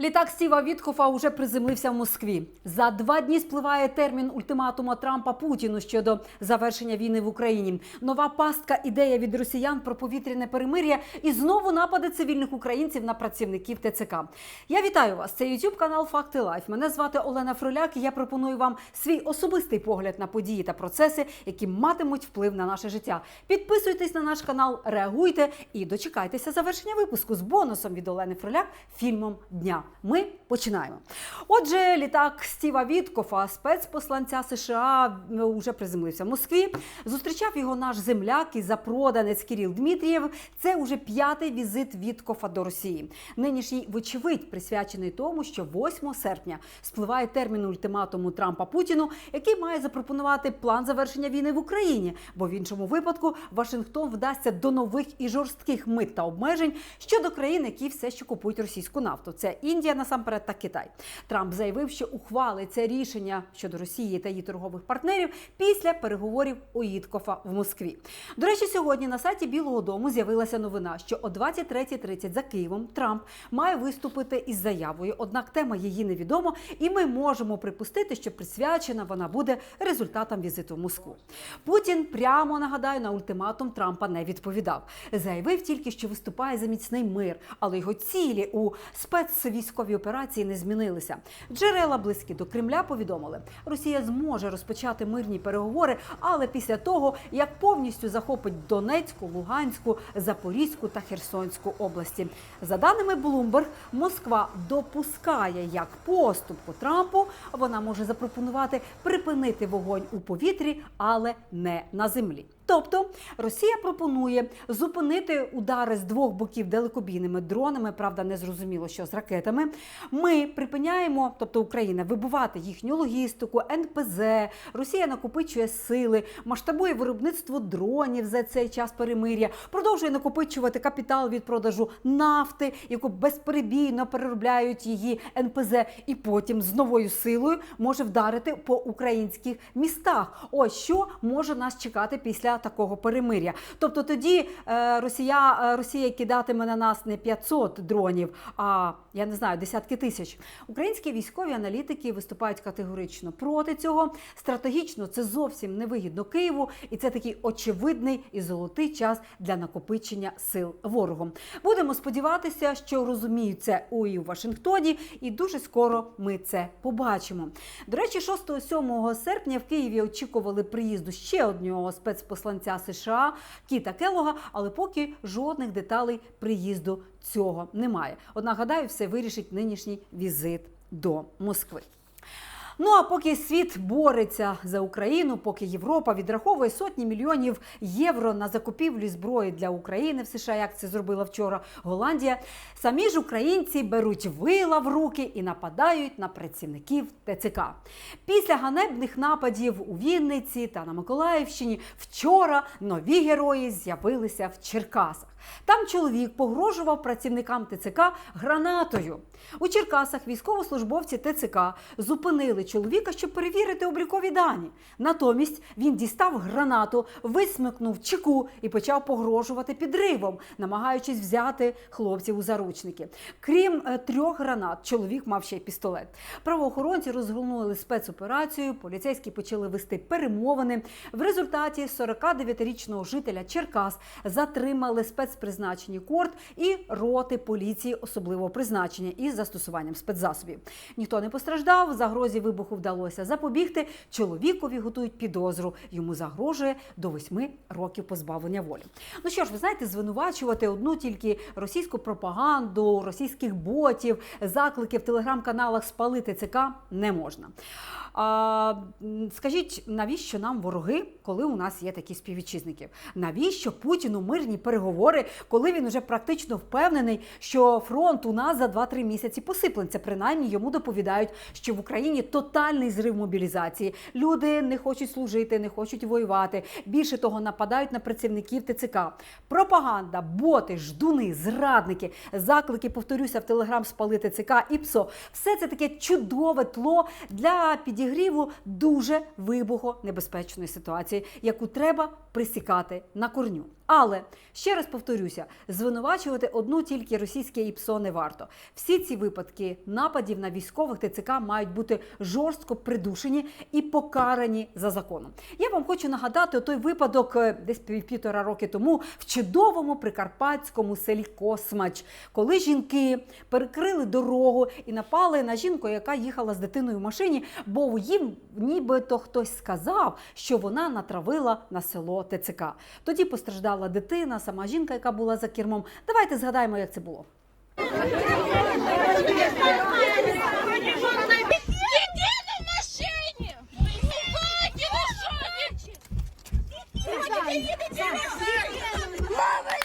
Літак Стіва Віткофа уже приземлився в Москві. За два дні спливає термін ультиматума Трампа Путіну щодо завершення війни в Україні. Нова пастка ідея від росіян про повітряне перемир'я і знову напади цивільних українців на працівників ТЦК. Я вітаю вас. Це YouTube канал Факти Лайф. Мене звати Олена Фроляк. і Я пропоную вам свій особистий погляд на події та процеси, які матимуть вплив на наше життя. Підписуйтесь на наш канал, реагуйте і дочекайтеся завершення випуску з бонусом від Олени Фроляк фільмом дня. Ми починаємо. Отже, літак Стіва Віткофа, спецпосланця США, вже приземлився в Москві. Зустрічав його наш земляк і запроданець Кіріл Дмитрієв. Це уже п'ятий візит Віткофа до Росії. Нинішній, вочевидь, присвячений тому, що 8 серпня спливає термін ультиматуму Трампа Путіну, який має запропонувати план завершення війни в Україні. Бо в іншому випадку Вашингтон вдасться до нових і жорстких мит та обмежень щодо країн, які все ще купують російську нафту. Це Індія насамперед та Китай. Трамп заявив, що ухвалить це рішення щодо Росії та її торгових партнерів після переговорів у Їткофа в Москві. До речі, сьогодні на сайті Білого Дому з'явилася новина, що о 23.30 за Києвом Трамп має виступити із заявою. Однак тема її невідома, і ми можемо припустити, що присвячена вона буде результатам візиту в Москву. Путін прямо нагадаю на ультиматум Трампа не відповідав. Заявив тільки, що виступає за міцний мир, але його цілі у спецвійськовій операції не змінилися. Джерела близькі до Кремля повідомили, Росія зможе розпочати мирні переговори, але після того як повністю захопить Донецьку, Луганську, Запорізьку та Херсонську області. За даними Bloomberg, Москва допускає як поступку Трампу. Вона може запропонувати припинити вогонь у повітрі, але не на землі. Тобто Росія пропонує зупинити удари з двох боків далекобійними дронами, правда, не зрозуміло, що з ракетами. Ми припиняємо, тобто Україна, вибивати їхню логістику, НПЗ. Росія накопичує сили, масштабує виробництво дронів за цей час перемир'я, продовжує накопичувати капітал від продажу нафти, яку безперебійно переробляють її НПЗ, і потім з новою силою може вдарити по українських містах. Ось що може нас чекати після такого перемир'я. Тобто тоді е, Росія, е, Росія кидатиме на нас не 500 дронів, а я не знаю, десятки тисяч. Українські військові аналітики виступають категорично проти цього. Стратегічно це зовсім не вигідно Києву, і це такий очевидний і золотий час для накопичення сил ворогом. Будемо сподіватися, що розуміють це у в Вашингтоні, і дуже скоро ми це побачимо. До речі, 6-7 серпня в Києві очікували приїзду ще одного спецпосланця США Кіта Келога, але поки жодних деталей приїзду цього немає. Однак, гадаю, все вирішить нинішній візит до Москви. Ну а поки світ бореться за Україну, поки Європа відраховує сотні мільйонів євро на закупівлю зброї для України в США, як це зробила вчора Голландія, самі ж українці беруть вила в руки і нападають на працівників ТЦК. Після ганебних нападів у Вінниці та на Миколаївщині вчора нові герої з'явилися в Черкасах. Там чоловік погрожував працівникам ТЦК гранатою. У Черкасах військовослужбовці ТЦК зупинили чоловіка, щоб перевірити облікові дані. Натомість він дістав гранату, висмикнув чеку і почав погрожувати підривом, намагаючись взяти хлопців у заручники. Крім е, трьох гранат, чоловік мав ще й пістолет. Правоохоронці розгорнули спецоперацію, поліцейські почали вести перемовини. В результаті 49-річного жителя Черкас затримали спецпризначені корт і роти поліції особливого призначення із застосуванням спецзасобів. Ніхто не постраждав, загрозі вибуху вдалося запобігти. Чоловікові готують підозру. Йому загрожує до восьми років позбавлення волі. Ну що ж, ви знаєте, звинувачувати одну тільки російську пропаганду, російських ботів, заклики в телеграм-каналах спалити ЦК не можна. А, скажіть, навіщо нам вороги, коли у нас є такі співвітчизники? Навіщо Путіну мирні переговори, коли він уже практично впевнений, що фронт у нас за 2-3 місяці посиплеться? Принаймні йому доповідають, що в Україні тотальний зрив мобілізації. Люди не хочуть служити, не хочуть воювати. Більше того, нападають на працівників ТЦК. Пропаганда, боти, ждуни, зрадники, заклики, повторюся, в телеграм спалити ЦК і ПСО. Все це таке чудове тло для підігріву дуже вибухонебезпечної ситуації, яку треба присікати на корню. Але ще раз повторюся: звинувачувати одну тільки російське ІПСО не варто. Всі ці випадки нападів на військових ТЦК мають бути жорстко придушені і покарані за законом. Я вам хочу нагадати той випадок е, десь пів- півтора роки тому в чудовому прикарпатському селі Космач, коли жінки перекрили дорогу і напали на жінку, яка їхала з дитиною в машині, бо їм нібито хтось сказав, що вона натравила на село ТЦК. Тоді постраждала дитина, сама жінка, яка була за кермом. Давайте згадаємо, як це було. Сиди на машине! Хватит шумите! Мама,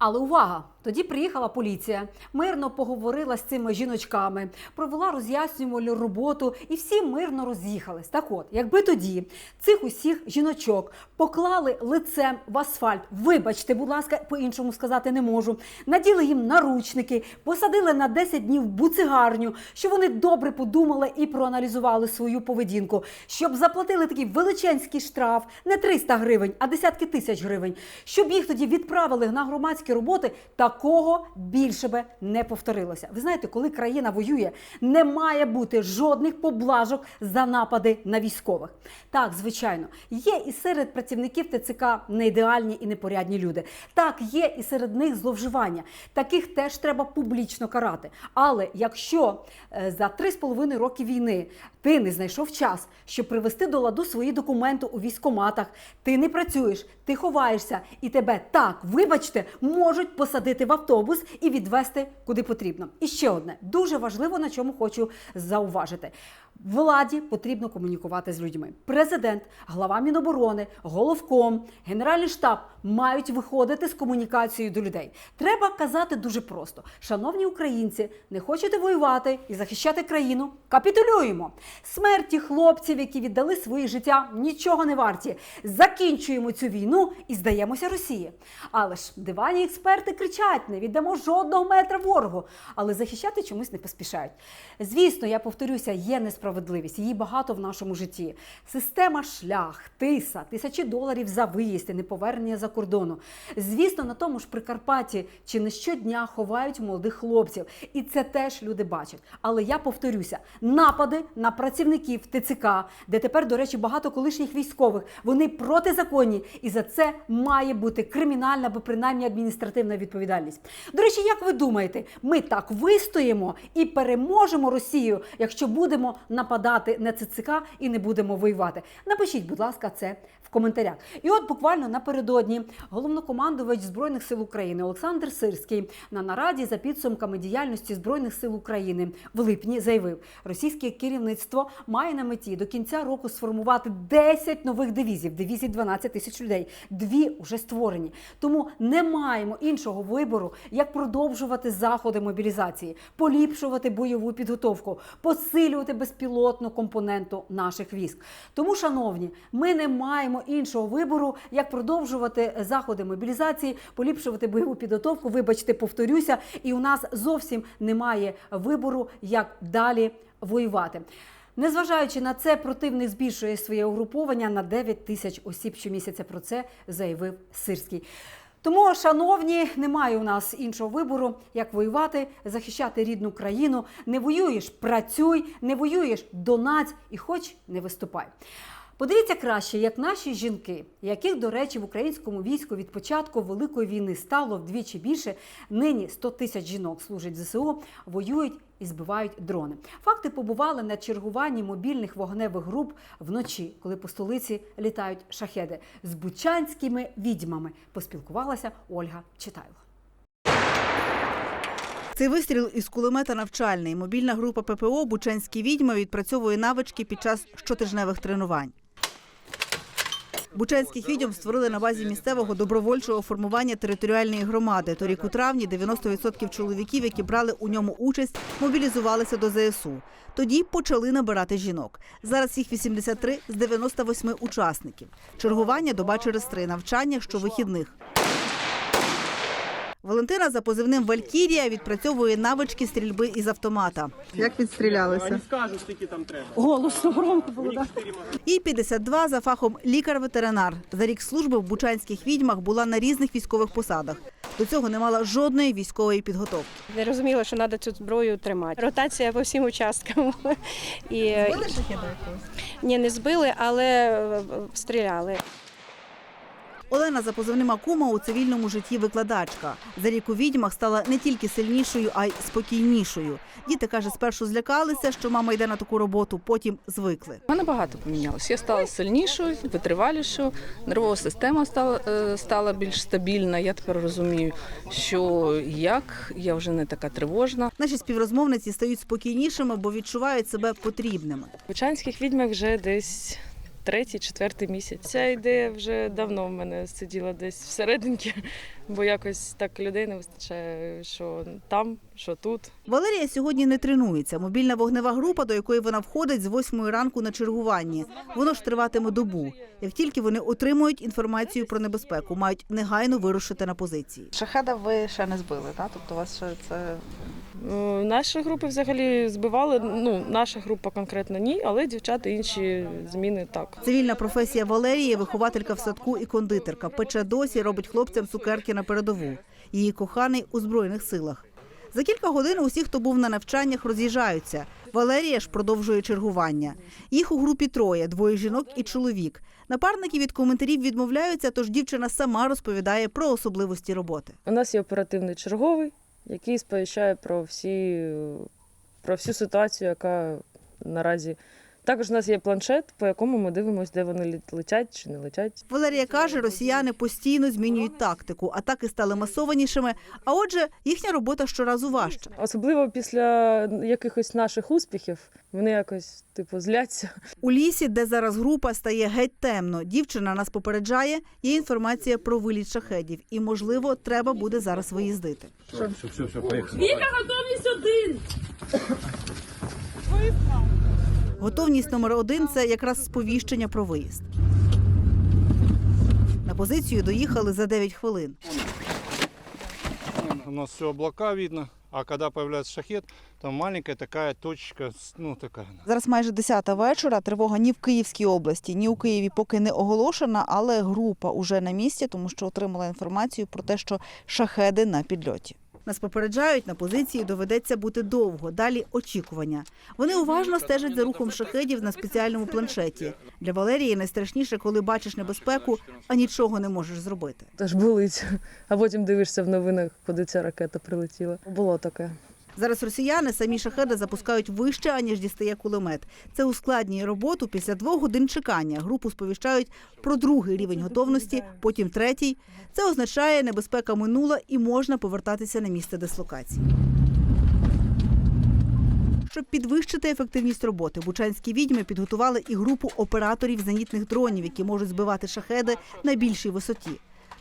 Але увага! Тоді приїхала поліція, мирно поговорила з цими жіночками, провела роз'яснювальну роботу, і всі мирно роз'їхались. Так от, якби тоді цих усіх жіночок поклали лицем в асфальт, вибачте, будь ласка, по-іншому сказати не можу. Наділи їм наручники, посадили на 10 днів буцигарню, що вони добре подумали і проаналізували свою поведінку, щоб заплатили такий величезний штраф, не 300 гривень, а десятки тисяч гривень, щоб їх тоді відправили на громадські роботи. Такого більше би не повторилося. Ви знаєте, коли країна воює, не має бути жодних поблажок за напади на військових. Так, звичайно, є і серед працівників ТЦК неідеальні і непорядні люди. Так, є і серед них зловживання. Таких теж треба публічно карати. Але якщо е, за три з половиною роки війни ти не знайшов час, щоб привести до ладу свої документи у військоматах, ти не працюєш, ти ховаєшся, і тебе так, вибачте, можуть посадити в автобус і відвести куди потрібно. І ще одне дуже важливо, на чому хочу зауважити. Владі потрібно комунікувати з людьми. Президент, глава Міноборони, головком, Генеральний штаб мають виходити з комунікацією до людей. Треба казати дуже просто: шановні українці, не хочете воювати і захищати країну? Капітулюємо. Смерті хлопців, які віддали своє життя, нічого не варті. Закінчуємо цю війну і здаємося Росії. Але ж дивані експерти кричать: не віддамо жодного метра ворогу, але захищати чомусь не поспішають. Звісно, я повторюся, є несправедливість, її багато в нашому житті. Система шлях, тиса, тисячі доларів за виїзд і неповернення за кордону. Звісно, на тому ж Прикарпатті чи не щодня ховають молодих хлопців, і це теж люди бачать. Але я повторюся: напади на працівників ТЦК, де тепер, до речі, багато колишніх військових, вони протизаконні, і за це має бути кримінальна або принаймні адміністративна відповідальність. До речі, як ви думаєте, ми так вистоїмо і переможемо Росію, якщо будемо нападати на ЦЦК і не будемо воювати? Напишіть, будь ласка, це в коментарях. І от буквально напередодні головнокомандувач збройних сил України Олександр Сирський на нараді за підсумками діяльності збройних сил України в липні заявив, російське керівництво має на меті до кінця року сформувати 10 нових дивізій. В дивізії 12 тисяч людей. Дві вже створені. Тому не маємо іншого вибору, як продовжувати заходи мобілізації, поліпшувати бойову підготовку, посилювати безпілотну компоненту наших військ. Тому, шановні, ми не маємо іншого вибору, як продовжувати заходи мобілізації, поліпшувати бойову підготовку. Вибачте, повторюся, і у нас зовсім немає вибору, як далі воювати. Незважаючи на це, противник збільшує своє угруповання на 9 тисяч осіб щомісяця. Про це заявив Сирський. Тому, шановні, немає у нас іншого вибору, як воювати, захищати рідну країну. Не воюєш, працюй, не воюєш, донать і хоч не виступай. Подивіться краще, як наші жінки, яких, до речі, в українському війську від початку великої війни стало вдвічі більше. Нині 100 тисяч жінок служать в ЗСУ, воюють і збивають дрони. Факти побували на чергуванні мобільних вогневих груп вночі, коли по столиці літають шахеди з бучанськими відьмами. Поспілкувалася Ольга Читайло. Цей вистріл із кулемета навчальний. Мобільна група ППО Бучанські відьми відпрацьовує навички під час щотижневих тренувань. Бучанських відьом створили на базі місцевого добровольчого формування територіальної громади. Торік у травні 90% чоловіків, які брали у ньому участь, мобілізувалися до ЗСУ. Тоді почали набирати жінок. Зараз їх 83 з 98 учасників. Чергування доба через три навчання щовихідних. Валентина за позивним Валькірія відпрацьовує навички стрільби із автомата. Як відстрілялися? Скажу, скільки там треба. Голосно громко було. Да? І 52 за фахом лікар-ветеринар. За рік служби в бучанських відьмах була на різних військових посадах. До цього не мала жодної військової підготовки. Не розуміла, що треба цю зброю тримати. Ротація по всім участкам. І... Ні, не збили, але е, стріляли. Олена за позивним Акума у цивільному житті викладачка. За рік у відьмах стала не тільки сильнішою, а й спокійнішою. Діти каже, спершу злякалися, що мама йде на таку роботу, потім звикли. У мене багато помінялось. Я стала сильнішою, витривалішою, нервова система стала, е, стала більш стабільна. Я тепер розумію, що як я вже не така тривожна. Наші співрозмовниці стають спокійнішими, бо відчувають себе потрібними. В Бучанських відьмах вже десь третій, четвертий місяць. Ця ідея вже давно в мене сиділа десь всерединки, бо якось так людей не вистачає, що там, що тут. Валерія сьогодні не тренується. Мобільна вогнева група, до якої вона входить з 8 ранку на чергуванні. Воно ж триватиме добу. Як тільки вони отримують інформацію про небезпеку, мають негайно вирушити на позиції. Шахеда ви ще не збили, так? Тобто у вас ще це Е, Наші групи взагалі збивали. Ну, наша група конкретно ні, але дівчата інші зміни так. Цивільна професія Валерії вихователька в садку і кондитерка. Пече досі, робить хлопцям цукерки на передову. Її коханий у збройних силах. За кілька годин усі, хто був на навчаннях, роз'їжджаються. Валерія ж продовжує чергування. Їх у групі троє: двоє жінок і чоловік. Напарники від коментарів відмовляються, тож дівчина сама розповідає про особливості роботи. У нас є оперативний черговий, який сповіщає про всі про всю ситуацію, яка наразі. Також у нас є планшет, по якому ми дивимося, де вони летять чи не летять. Валерія каже, росіяни постійно змінюють тактику, атаки стали масованішими. А отже, їхня робота щоразу важча. Особливо після якихось наших успіхів вони якось типу зляться. У лісі, де зараз група, стає геть темно. Дівчина нас попереджає. Є інформація про виліт шахедів, і можливо, треба буде зараз виїздити. Готовність номер один це якраз сповіщення про виїзд. На позицію доїхали за 9 хвилин. У нас все облака видно, а когда появляется шахет, там маленькая такая точечка, с- ну такая. она. зараз майже 10 вечора. Тривога ні в Київській області, ні у Києві поки не оголошена, але група уже на місці, тому що отримала інформацію про те, що шахеди на підльоті. Нас попереджають, на позиції доведеться бути довго. Далі очікування. Вони уважно стежать за рухом шахедів на спеціальному планшеті. Для Валерії найстрашніше, коли бачиш небезпеку, а нічого не можеш зробити. Теж болить. А потім дивишся в новинах, куди ця ракета прилетіла. Було таке. Зараз росіяни самі шахеди запускають вище, аніж дістає кулемет. Це ускладнює роботу після двох годин чекання. Групу сповіщають про другий рівень готовності, потім третій. Це означає, небезпека минула і можна повертатися на місце дислокації. Щоб підвищити ефективність роботи, бучанські відьми підготували і групу операторів зенітних дронів, які можуть збивати шахеди на більшій висоті.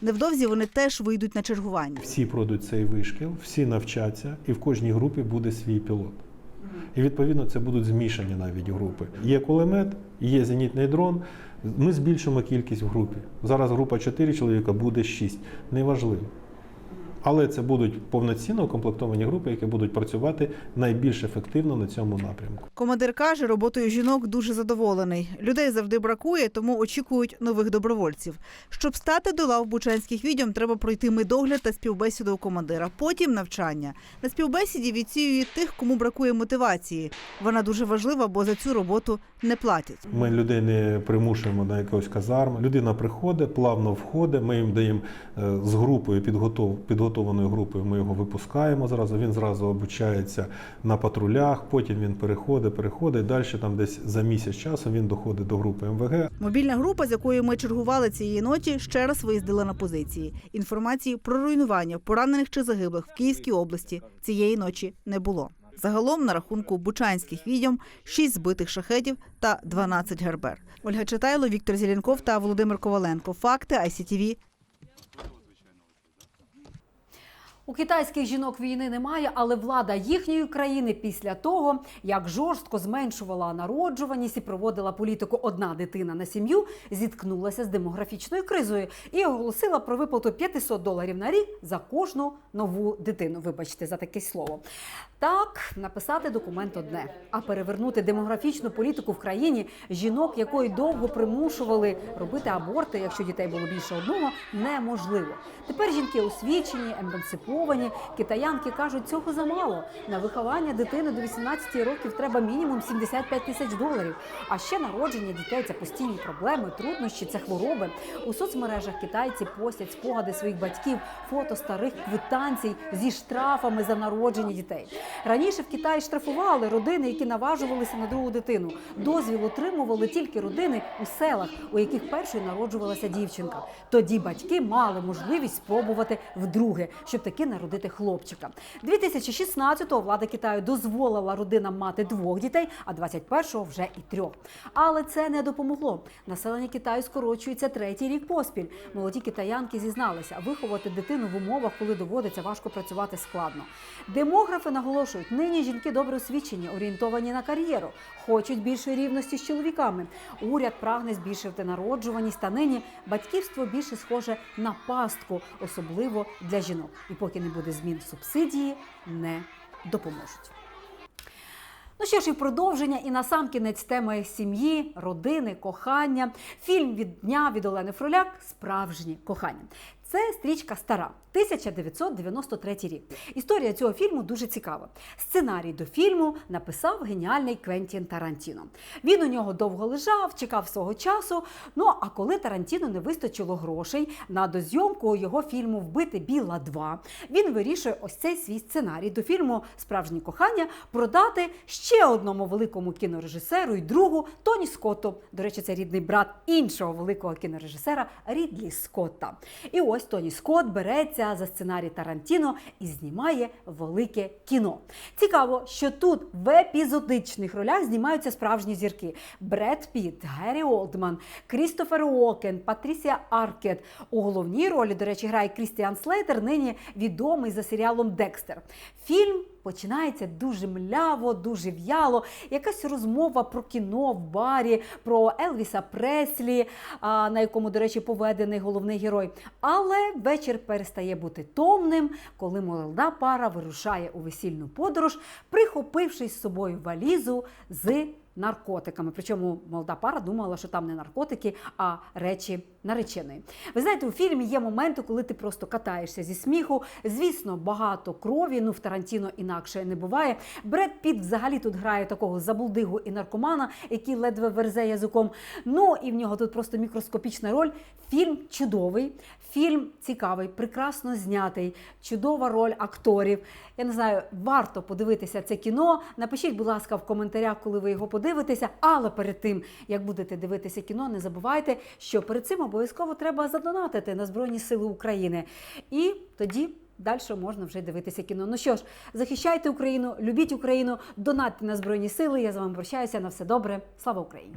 Невдовзі вони теж вийдуть на чергування. Всі пройдуть цей вишкіл, всі навчаться, і в кожній групі буде свій пілот. І відповідно це будуть змішані навіть групи. Є кулемет, є зенітний дрон. Ми збільшимо кількість в групі. Зараз група 4 чоловіка, буде 6. Неважливо. Але це будуть повноцінно укомплектовані групи, які будуть працювати найбільш ефективно на цьому напрямку. Командир каже, роботою жінок дуже задоволений. Людей завжди бракує, тому очікують нових добровольців. Щоб стати до лав бучанських відьом, треба пройти медогляд та співбесіду у командира. Потім навчання. На співбесіді відсіюють тих, кому бракує мотивації. Вона дуже важлива, бо за цю роботу не платять. Ми людей не примушуємо на якогось казарму. Людина приходить, плавно входить. Ми їм даємо е, з групою підготов, підготованою групою. Ми його випускаємо зразу. Він зразу обучається на патрулях. Потім він переходить, переходить. Далі там десь за місяць часу він доходить до групи МВГ. Мобільна група, з якою ми чергували цієї ночі, ще раз виїздила на позиції. Інформації про руйнування поранених чи загиблих в Київській області цієї ночі не було. Загалом на рахунку бучанських відьом 6 збитих шахетів та 12 гербер. Ольга Читайло, Віктор Зеленков та Володимир Коваленко. Факти ICTV У китайських жінок війни немає, але влада їхньої країни після того, як жорстко зменшувала народжуваність і проводила політику одна дитина на сім'ю, зіткнулася з демографічною кризою і оголосила про виплату 500 доларів на рік за кожну нову дитину. Вибачте за таке слово. Так, написати документ одне, а перевернути демографічну політику в країні жінок, якої довго примушували робити аборти, якщо дітей було більше одного, неможливо. Тепер жінки освічені, емансиповані. Китаянки кажуть, цього замало. На виховання дитини до 18 років треба мінімум 75 тисяч доларів. А ще народження дітей це постійні проблеми, труднощі, це хвороби. У соцмережах китайці постять спогади своїх батьків, фото старих квитанцій зі штрафами за народження дітей. Раніше в Китаї штрафували родини, які наважувалися на другу дитину. Дозвіл отримували тільки родини у селах, у яких першою народжувалася дівчинка. Тоді батьки мали можливість спробувати вдруге, щоб таки народити хлопчика. 2016-го влада Китаю дозволила родинам мати двох дітей, а 21-го вже і трьох. Але це не допомогло. Населення Китаю скорочується третій рік поспіль. Молоді китаянки зізналися, виховати дитину в умовах, коли доводиться важко працювати складно. Демографи наголошують, нині жінки добре освічені, орієнтовані на кар'єру, хочуть більшої рівності з чоловіками. Уряд прагне збільшити народжуваність, та нині батьківство більше схоже на пастку, особливо для жінок. І поки не буде змін субсидії, не допоможуть. Ну що ж, і продовження, і насамкінець теми сім'ї, родини, кохання. Фільм від дня від Олени Фроляк Справжнє кохання. Це стрічка стара, 1993 рік. Історія цього фільму дуже цікава. Сценарій до фільму написав геніальний Квентін Тарантіно. Він у нього довго лежав, чекав свого часу. Ну а коли Тарантіно не вистачило грошей на дозйомку його фільму Вбити Біла 2, він вирішує ось цей свій сценарій до фільму Справжнє кохання продати ще одному великому кінорежисеру і другу Тоні Скотту. До речі, це рідний брат іншого великого кінорежисера Рідлі Скотта. І ось Тоні Скотт береться за сценарій Тарантіно і знімає велике кіно. Цікаво, що тут в епізодичних ролях знімаються справжні зірки: Бред Піт, Геррі Олдман, Крістофер Уокен, Патрісія Аркет. У головній ролі, до речі, грає Крістіан Слейтер, нині відомий за серіалом Декстер. Фільм починається дуже мляво, дуже в'яло. Якась розмова про кіно в барі, про Елвіса Преслі, на якому, до речі, поведений головний герой. Але вечір перестає бути томним, коли молода пара вирушає у весільну подорож, прихопивши з собою валізу з наркотиками. Причому молода пара думала, що там не наркотики, а речі нареченої. Ви знаєте, у фільмі є моменти, коли ти просто катаєшся зі сміху. Звісно, багато крові. Ну в Тарантіно інакше не буває. Бред Піт взагалі тут грає такого забулдигу і наркомана, який ледве верзе язиком. Ну і в нього тут просто мікроскопічна роль. Фільм чудовий, фільм цікавий, прекрасно знятий, чудова роль акторів. Я не знаю, варто подивитися це кіно. Напишіть, будь ласка, в коментарях, коли ви його подивитеся. Але перед тим, як будете дивитися кіно, не забувайте, що перед цим обов'язково треба задонатити на Збройні Сили України. І тоді. Далі можна вже дивитися кіно. Ну що ж, захищайте Україну, любіть Україну, донатьте на Збройні Сили. Я з вами прощаюся. На все добре. Слава Україні!